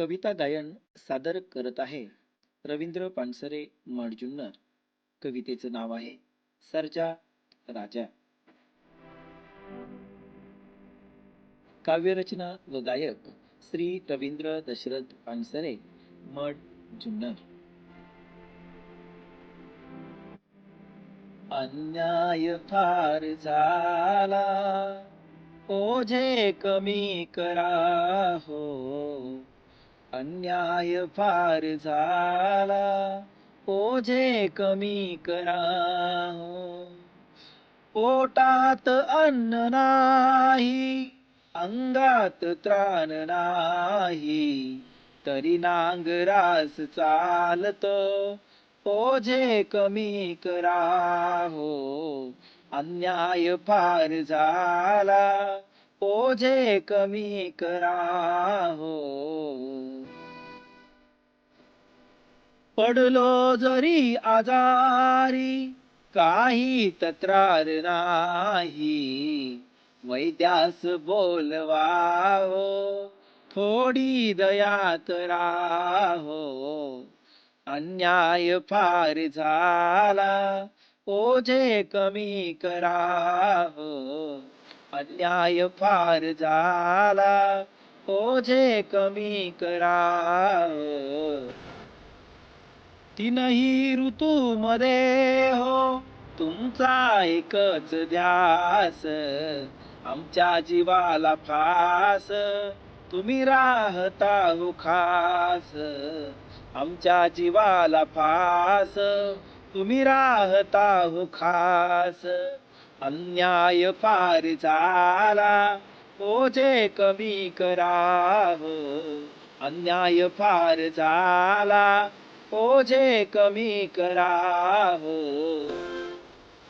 कविता गायन सादर करत आहे रवींद्र पानसरे मडजुन्नर कवितेचं नाव आहे सर्जा राजा. काव्यरचना व गायक श्री रवींद्र दशरथ पानसरे मड जुन्नर अन्याय फार झाला ओझे कमी करा हो. अन्याय फार झाला. ओझे कमी करा. हो पोटात अन्न नाही अंगात त्राण नाही तरी नांगरास चालत. ओझे कमी करा हो. अन्याय फार झाला. ओझे कमी करा हो. पडलो जरी आजारी काही तक्रार नाही. वैद्यास बोलवाहो थोडी दयात राहो. अन्याय फार झाला ओझे कमी कराहो अन्याय फार झाला ओझे कमी कराहो तीनही ऋतूमध्ये हो तुमचा एकच ध्यास आमच्या जीवाला फास तुम्ही राहता हो खास आमच्या जीवाला फास तुम्ही राहता हो खास. अन्याय फार झाला हो ओझे कमी कराव अन्याय फार झाला ओझे कमी कराव.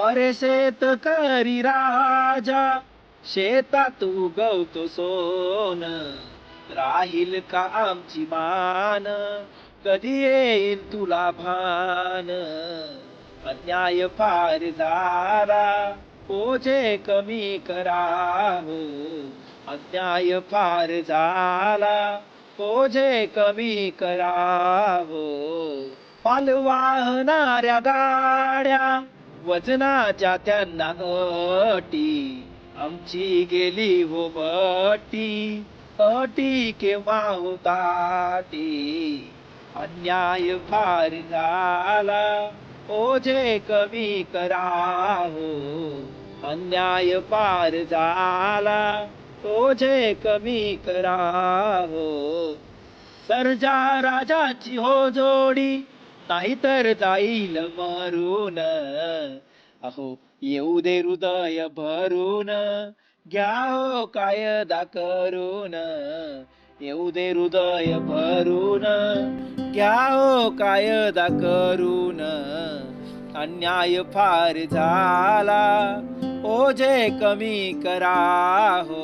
अरे शेतकरी राजा शेतात उगवतो सोन. राहील का आमची मान? कधी येईल तुला भान? अन्याय फार झाला ओझे कमी कराव. अन्याय फार झाला ओझे कमी कराव? पाल वाहणाऱ्या गाड्या वजनाच्या त्यांना अटी. आमची गेली हो बटी अटी केव्हा होताटी अन्याय फार झाला ओझे कमी कराहो अन्याय पार झाला तोझे कमी करावो. सर्जा राजाची हो जोडी नाहीतर जाईल मरून. अहो येऊ दे हृदय भरून. घ्या हो कायदा करून. येऊ दे हृदय भरून. घ्या हो कायदा करून. अन्याय फार झाला. ओझे कमी करा हो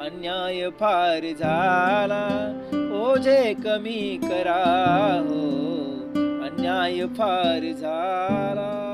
अन्याय फार झाला. ओझे कमी करा हो अन्याय फार झाला.